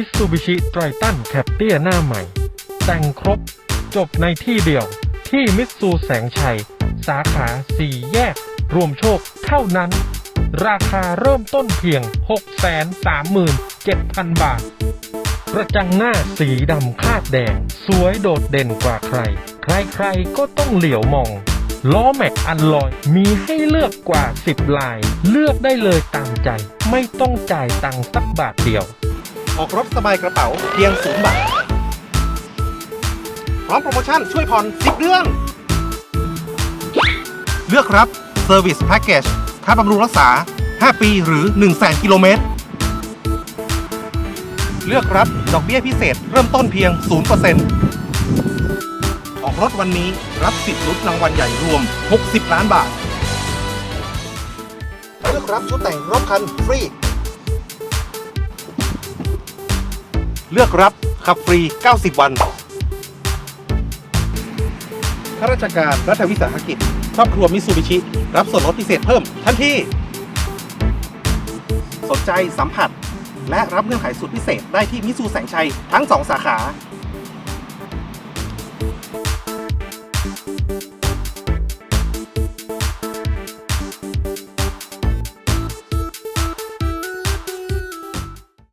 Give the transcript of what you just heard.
มิตซูบิชิไตรตันแคปเตียหน้าใหม่ แต่งครบจบในที่เดียว ที่มิตซูแสงชัย สาขาสี่แยก รวมโชคเท่านั้น ราคาเริ่มต้นเพียง 637,000 บาท กระจังหน้าสีดำคาดแดง สวยโดดเด่นกว่าใคร ใครๆก็ต้องเหลียวมองล้อแม็กอันลอยมีให้เลือกกว่า 10 ลาย เลือกได้เลยตามใจ ไม่ต้องจ่ายตังค์สักบาทเดียว ออกรถสบายกระเป๋าเพียงศูนย์บาท พร้อมโปรโมชั่นช่วยผ่อน 10เดือนเลือกรับ Service Package ค่าบำรุงรักษา 5 ปีหรือ1 0 0 0 0 0กิโลเมตร เลือกรับดอกเบี้ยพิเศษเริ่มต้นเพียง 0%ออกรถวันนี้รับสิทธิ์ลุ้นรางวัลใหญ่รวม 60 ล้านบาท เลือกรับชุดแต่งรอบคันฟรี เลือกรับขับฟรี 90 วันข้าราชการรัฐวิสาหกิจครอบครัวมิสูบิชิ รับส่วนลดพิเศษเพิ่มทันทีสนใจสัมผัส และรับเงื่อนไขสุดพิเศษได้ที่มิสูแสงชัยทั้ง 2 สาขา